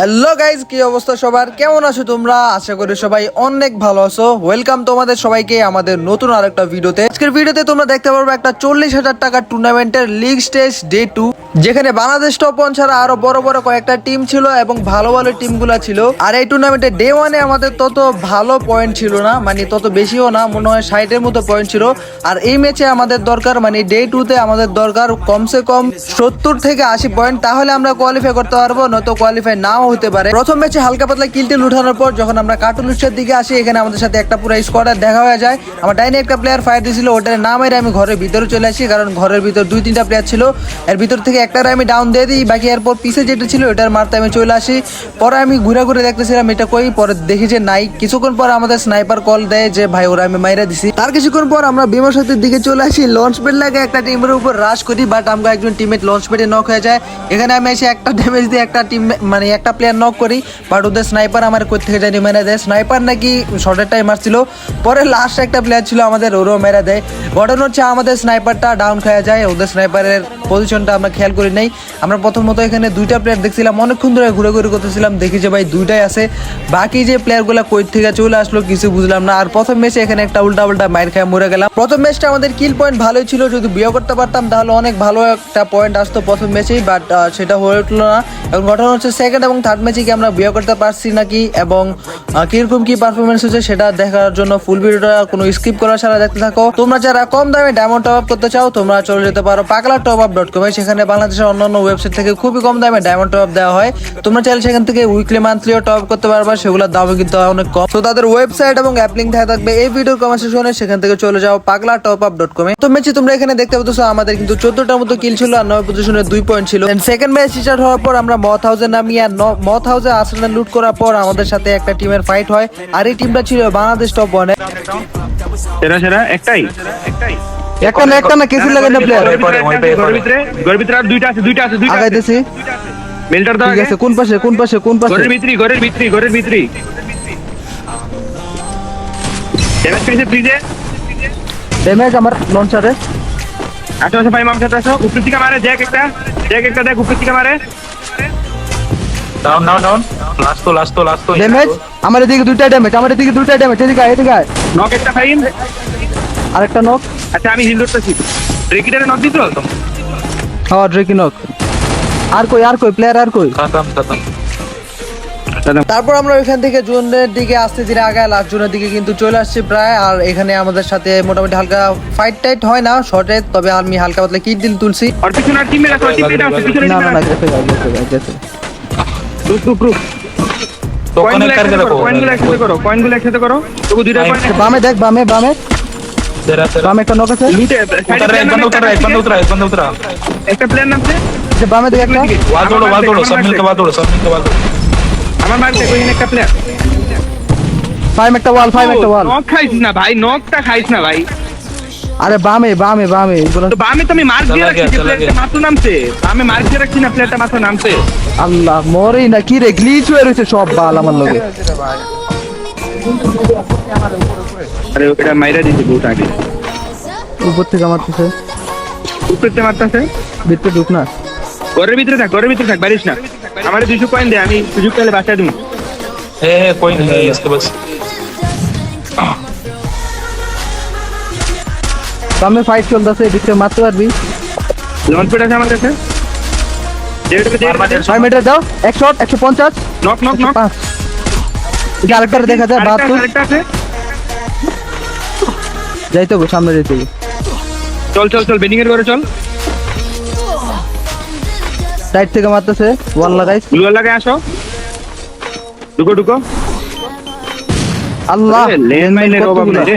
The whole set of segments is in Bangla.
হ্যালো গাইজ কি অবস্থা সবার? কেমন আছো তোমরা? আশা করি সবাই অনেক ভালো আছো। ওয়েলকাম তোমাদের সবাইকে আমাদের নতুন আরেকটা ভিডিওতে। আজকের ভিডিওতে তোমরা দেখতে পারবে একটা চল্লিশ হাজার টাকার টুর্নামেন্টের লিগ স্টেজ ডে টু যেখানে বাংলাদেশ টপ ওয়ান ছাড়া আরও বড় বড় কয়েকটা টিম ছিল এবং ভালো ভালো টিমগুলো ছিল। আর এই টুর্নামেন্টে ডে ওয়ানে আমাদের তত ভালো পয়েন্ট ছিল না মানে তত বেশিও না, মনে হয় ষাটের মতো পয়েন্ট ছিল। আর এই ম্যাচে আমাদের দরকার মানে ডে টুতে আমাদের দরকার কমসে কম সত্তর থেকে আশি পয়েন্ট তাহলে আমরা কোয়ালিফাই করতে পারব, নয়তো কোয়ালিফাই নাও হতে পারে। প্রথম ম্যাচে হালকা পাতলা কিলটিল উঠানোর পর যখন আমরা কার্টুন উৎসের দিকে আসি, এখানে আমাদের সাথে একটা পুরো স্কোয়াডার দেখা হয়ে যায়। আমার ডাইনে একটা প্লেয়ার ফায়ার দিয়েছিল, ওটার না মেরে আমি ঘরের ভিতরে চলে আসি, কারণ ঘরের ভিতর দুই তিনটা প্লেয়ার ছিল। এর ভিতর থেকে একটার আমি ডাউন দিয়ে দিই, বাকি এরপর পিছে যেটা ছিল, ওটার মারতে আমি চলে আসি। পরে আমি ঘুরে ঘুরে দেখতেছিলাম এটা কই, পরে দেখি যে নাই। কিছুক্ষণ পর আমাদের স্নাইপার কল দেয় যে, ভাই, ওরা আমি মাইরা দিছি। তার কিছুক্ষণ পর আমরা বিমা সাথের দিকে চলে আসি। লঞ্চ প্যাড লাগে একটা টিমের উপর রাশ করি বাট আমরা একজন টিমের লঞ্চ প্যাডে নক হয়ে যায়। এখানে আমি এসে একটা ড্যামেজ দিয়ে একটা টিম মানে একটা প্লেয়ার নক করি বাট ওদের স্নাইপার আমার কোথা থেকে জানি মেরে দেয়। স্নাইপার নাকি শর্টের টাইম মারছিল পরে লাস্ট একটা প্লেয়ার ছিল আমাদের ওরও মেরে দেয়। ঘটনা হচ্ছে আমাদের স্নাইপারটা ডাউন খেয়ে যায়, ওদের স্নাইপারের পজিশনটা আমরা খেয়াল করি নাই। আমরা প্রথমত এখানে দুইটা প্লেয়ার দেখছিলাম, অনেকক্ষণ ধরে ঘুরে ঘুরে করতেছিলাম, দেখি যে ভাই দুইটাই আছে। বাকি যে প্লেয়ারগুলো কই থেকে চলে আসলো কিছু বুঝলাম না, আর প্রথম ম্যাচে এখানে একটা উল্টা উল্টা মাইর খেয়ে মরে গেলাম। প্রথম ম্যাচটা আমাদের কিল পয়েন্ট ভালোই ছিল, যদি বিয়ে করতে পারতাম তাহলে অনেক ভালো একটা পয়েন্ট আসতো প্রথম ম্যাচেই বাট সেটা হয়ে উঠল না। এখন ঘটনা হচ্ছে সেকেন্ড এবং থার্ড ম্যাচে কি আমরা বিয়ে করতে পারছি নাকি এবং কীরকম কি পারফরমেন্স হচ্ছে সেটা দেখার জন্য ফুল ভিডিওটা কোনো স্কিপ করা ছাড়া দেখতে থাকো। তোমরা যারা কম দামে ডায়মন্ড টপ আপ করতে চাও, তোমরা চলে যেতে পারো পাগলা টপ আপ ডট কম সেখানে বাংলাদেশের অন্যান্য ওয়েবসাইট থেকে খুবই কম দামে ডায়মন্ড টপ আপ দেওয়া হয়। তোমরা চাইলে সেখান থেকে উইকলি মান্থলিও টপ আপ করতে পারবা, সেগুলোর দামও কিন্তু অনেক কম। তো তাদের ওয়েবসাইট এবং অ্যাপ লিঙ্ক থাকবে এই ভিডিওর কমেন্ট সেকশনে সেখান থেকে চলে যাও পাগলা টপ আপ ডট কমে তো ম্যাচে তোমরা এখানে দেখতে পাচ্ছ, আমাদের কিন্তু চোদ্দটার মতো কিল ছিল আর নয় পজিশনে দুই পয়েন্ট ছিল। সেকেন্ড ম্যাচ স্টার্ট হওয়ার পর আমরা মথ হাউসে নামি আর মথ হাউসে আর্সেনাল লুট করার পর আমাদের সাথে একটা টিমের ফাইট হয়। আর এই টিমটা ছিল বাংলাদেশ টপ ওয়ানে সেরা সেরা একটাই। একটাই একটা না একটা না কেসি লাগে না প্লেয়ার ঘরের ভিতরে ঘরের ভিতরে আর দুইটা আছে দুইটা আছে দুইটা আছে। আগাইতেছি। মেলটার দাও ঠিক আছে কোন পাশে কোন পাশে কোন পাশে? ঘরের ভিতরে ঘরের ভিতরে ঘরের ভিতরে। ড্যামেজ পেয়েছে ফ্রিজে ড্যামেজ আমার লঞ্চারে আসো আসো ভাই মামসাতে আসো উপর থেকে মারে জ্যাক একটা জ্যাক একটা দেখ উপর থেকে মারে। ডাউন ডাউন ডাউন লাস্ট তো লাস্ট তো লাস্ট তো ড্যামেজ আমার এদিকে দুইটা ড্যামেজ আমার এদিকে দুইটা ড্যামেজ এদিকে আয়, এদিকে আয়। নক একটা ফাইন আরেকটা নক আচ্ছা আমি হিল ধরতেছি রেকিটারে নক দিছো তো হ্যাঁ ড্রেকি নক আর কই আর কই প্লেয়ার আর কই? খতম খতম তারপর আমরা ওইখান থেকে জুনের দিকে আসতে ধীরে আগায় লাস্ট জুনের দিকে কিন্তু চলে আসছি প্রায়। আর এখানে আমাদের সাথে মোটামুটি হালকা ফাইট টাইট হয় না শর্টে তবে আমি হালকা পাতলা কিট দিল তুলছি। আর পিছনে আর টিমে আছে টিমে আছে পিছনে না না না রুক রুক রুক একটা প্লেয়ার নামছে বামে দেখ একটা আমার মার একটা প্লেয়ার ফাইভ একটা ওয়াল ফাইভ একটা ওয়াল নক খাইছ না ভাই নকটা খাইছ না ভাই। আরে বামে বামে বামে বামে তো আমি মার্ক দিয়ে রাখছি প্লেটটা মাথা নামছে। বামে মার্ক দিয়ে রাখছি না প্লেটটা মাথা নামছে। আল্লাহ মরেই না কি রে গ্লিচ হয়ে রয়েছে সব বাল আমার লগে। আরে ওটা মাইরা দিছে বহুত আগে। উপর থেকে মারতেছে। উপর থেকে মারতেছে? ভিতরে ঢুক না। ঘরের ভিতরে থাক ঘরের ভিতরে থাক বাড়িস না। আমারে দুশো কয়েন দে আমি সুযোগ পেলে বাসায় দিব হ্যাঁ হ্যাঁ কয়েন আজকে বাস সামনে ফাইট চলতেছে ভিতরে মারতে পারবি। লঞ্চ পেট আছে আমার কাছে। ছয় মিটার দাও এক শট একশো পঞ্চাশ। নক নক নক আরেকটা দেখা যায় বাহাত্তর। যাইতে হবে সামনে যেতে হবে। চল চল চল বেডিং এর ঘরে চল। সাইড থেকে মারতেছে ওয়াল লাগাই। গ্লুয়ার লাগে আসো। ঢুকো ঢুকো। আল্লাহ লেন মাইনের অভাব? নেই রে।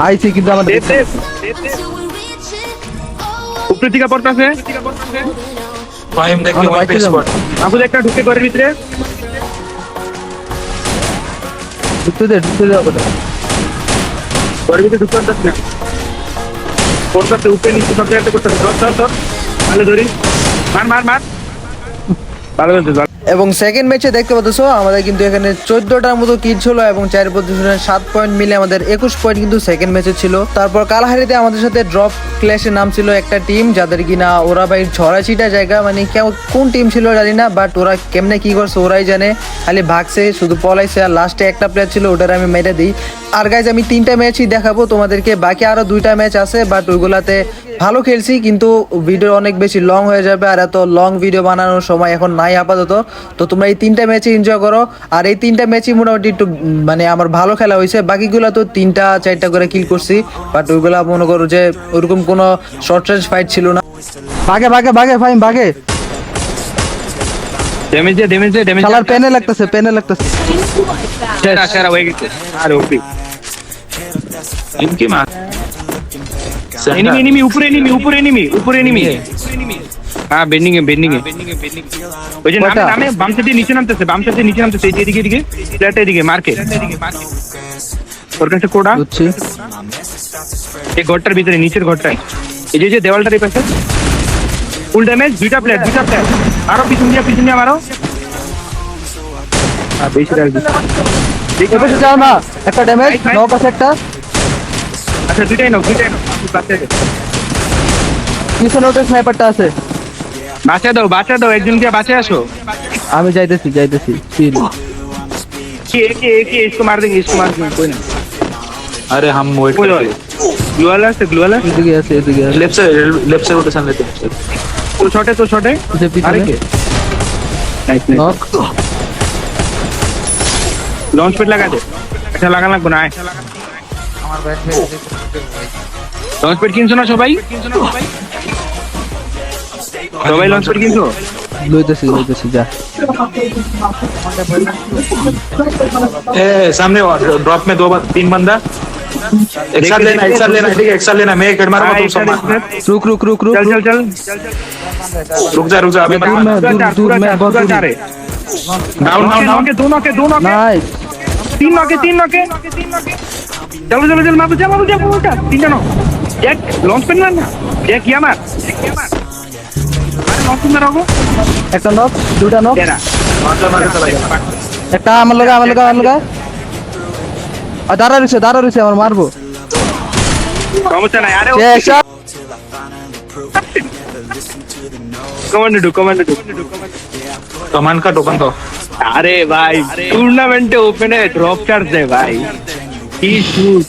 আইছি কিন্তু আমাদের উপরে থেকে পড়তেছে? ফাহিম দেখি আমরা ওয়ান বাইকে পিস যাব। স্কোয়াড মাহফুজ একটা ঢুকে ঘরের ভিতরে। ঢুকতে দে ঢুকতে দে ওটা ঘরের ভিতরে ঢুকতে পারতাস না করতে উপরে নিচে সব জায়গাতে করতে ধর ধর ধর। ভালো ধরি। মার মার মার। ভালো ধরতে ধর এবং সেকেন্ড ম্যাচে দেখতে পাচ্ছ, আমাদের কিন্তু এখানে চোদ্দটার মতো কিল ছিল এবং চার পজিশনের সাত পয়েন্ট মিলে আমাদের একুশ পয়েন্ট কিন্তু সেকেন্ড ম্যাচে ছিল। তারপর কালাহারিতে আমাদের সাথে ড্রপ ক্ল্যাশের নাম ছিল একটা টিম যাদের কিনা ওরা ভাই ছড়াছিটা জায়গা মানে কেউ- কোন টিম ছিল জানি না বাট ওরা কেমনে কি করছে ওরাই জানে। খালি ভাগছে, শুধু পলাইছে আর লাস্টে একটা প্লেয়ার ছিল, ওটার আমি মেরে দিই। আর গাইজ আমি তিনটা ম্যাচই দেখাবো, তোমাদেরকে বাকি আরও দুইটা ম্যাচ আছে বাট ওইগুলাতে ভালো খেলছি, কিন্তু ভিডিও অনেক বেশি লং হয়ে যাবে, আর এত লং ভিডিও বানানোর সময় এখন নাই আপাতত। তো তোমরা এই তিনটা ম্যাচে এনজয় করো। আর এই তিনটা ম্যাচই মোটামুটি একটু মানে আমার ভালো খেলা হয়েছে। বাকিগুলো তো তিনটা চারটা করে কিল করছি। বাট ওইগুলা মনে করো যে ওরকম কোনো শর্ট রেঞ্জ ফাইট ছিল না। বাগে বাগে বাগে ফাইন বাগে ড্যামেজ দে ড্যামেজ দে ড্যামেজ শালার পেনে লাগতেছে পেনে লাগতেছে। সেরা সেরা হয়ে গেছে। আর ওপি। ইনকি মা এনিমি এনিমি উপরে এনিমি উপরে এনিমি উপরে এনিমি হ্যাঁ বেন্ডিং এ বেন্ডিং এ ওই যে নামে কয়টা? নামে বাম সাইডে নিচে নামতেছে বাম সাইডে নিচে নামতেছে এই যে এদিকে এদিকে ফ্ল্যাট এদিকে মার্কে ওর কাছে কোডা বুঝছি এই ঘরটার ভিতরে নিচের ঘরটায় এই যে যে দেওয়ালটার এই পাশে ফুল ড্যামেজ দুইটা প্লেট দুইটা প্লেট আরও পিছন দিয়ে পিছন দিয়ে মারো আর বেশি রাখবি এপাশে যাও না একটা ড্যামেজ নক আছে একটা আচ্ছা দুইটাই নাও দুইটাই নাও বাঁচাই দাও পিছনে ওটা স্নাইপারটা আছে বাঁচা দাও বাঁচা দাও একজনকে বাঁচে আসো আমি যাইতেছি যাইতেছি চিল कि एक ही एक ही इसको मार देंगे इसको मार देंगे कोई ना अरे हम वेट कोई ग्लू वाला से ग्लू वाला এদিকে আছে এদিকে আছে लेफ्ट से लेफ्ट से रोटेशन लेते हैं तो छोटे तो छोटे যে পিছনে अरे के nice nice knock launch pad लगा दे अच्छा लगा लग बनाए লঞ্চ প্যাড কিনছো না সবাই সবাই লঞ্চ প্যাড কিনছো লইতেছি লইতেছি যা ए सामने ड्रॉप में दो बार तीन बंदा एक साथ लेना एक साथ लेना ठीक है एक साथ लेना मैं एक हेड मारूंगा हाँ, तुम एक सब साथ, मारना एक साथ। रुक रुक रुक रुक चल रुक चल चल रुक जा रुक जा अभी दूर में मैं दूर पूरा चार, दूर पूरा में चार, बहुत पूरा दूर चार है। डाउन नौके, डाउन डाउन नौके, दो नौके दो नौके नाइस तीन नौके तीन नौके चलो चलो चलो माबू जा माबू जा माबू जा तीन जनो जैक लॉन्च पैड मारना जैक किया मार जैक किया मार একটা নক দুটা নক तेरा मार मार के चला गया একটা আমার লগা আমার লগা আমার লগা আর দাঁড়া রয়েছে দাঁড়া রয়েছে আমার মারবো সমস্যা নাই আরে যে একটা কমান্ডো ঢুক কমান্ডো ঢুক कमान का टोकन दो আরে ভাই টুর্নামেন্টে ওপেনে ড্রপ চার্জ দেয় ভাই কি সুখ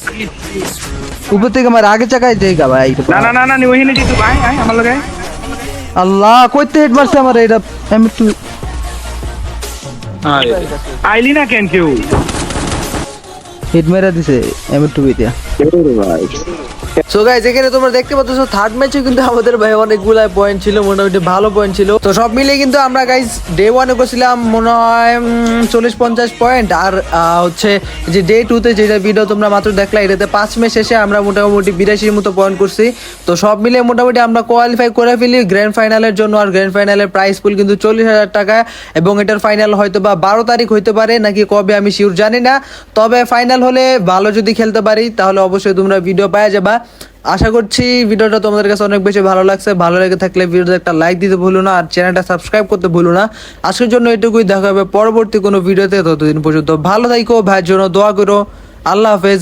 উপর থেকে আমার আগে চাকায় দেগা ভাই না না না না নি ওইখানে যেতে ভাই আয় আমার লগে আয়। আল্লাহ কইতে হেড মারছে আমার এটা আমি একটু আইলি না কেন কেউ? হেড মেরা দিছে এম টু দিয়া সো গাইজ এখানে তোমরা দেখতে পাচ্ছ থার্ড ম্যাচে কিন্তু আমাদের ভাই অনেকগুলা পয়েন্ট ছিল, মোটামুটি ভালো পয়েন্ট ছিল। তো সব মিলিয়ে কিন্তু আমরা গাইজ ডে ওয়ানে করছিলাম মনে হয় চল্লিশ পঞ্চাশ পয়েন্ট আর হচ্ছে যে ডে টুতে যেটা ভিডিও তোমরা মাত্র দেখলা, এটাতে পাঁচ ম্যাচ শেষে আমরা মোটামুটি বিরাশির মতো পয়েন্ট করছি। তো সব মিলিয়ে মোটামুটি আমরা কোয়ালিফাই করে ফেলি গ্র্যান্ড ফাইনালের জন্য। আর গ্র্যান্ড ফাইনালের প্রাইস পুল কিন্তু চল্লিশ হাজার টাকা। এবং এটার ফাইনাল হয়তো বা বারো তারিখ হইতে পারে, নাকি কবে আমি শিওর জানি না। তবে ফাইনাল হলে ভালো যদি খেলতে পারি, তাহলে অবশ্যই তোমরা ভিডিও পাওয়া যাবা। আশা করছি ভিডিওটা তোমাদের কাছে অনেক বেশি ভালো লাগছে। ভালো লেগে থাকলে ভিডিওতে একটা লাইক দিতে ভুলো না আর চ্যানেলটা সাবস্ক্রাইব করতে ভুলো না। আজকের জন্য এটুকুই, দেখা হবে পরবর্তী কোনো ভিডিওতে, ততদিন পর্যন্ত ভালো থাইকো, ভাইয়ের জন্য দোয়া করো। আল্লাহ হাফেজ।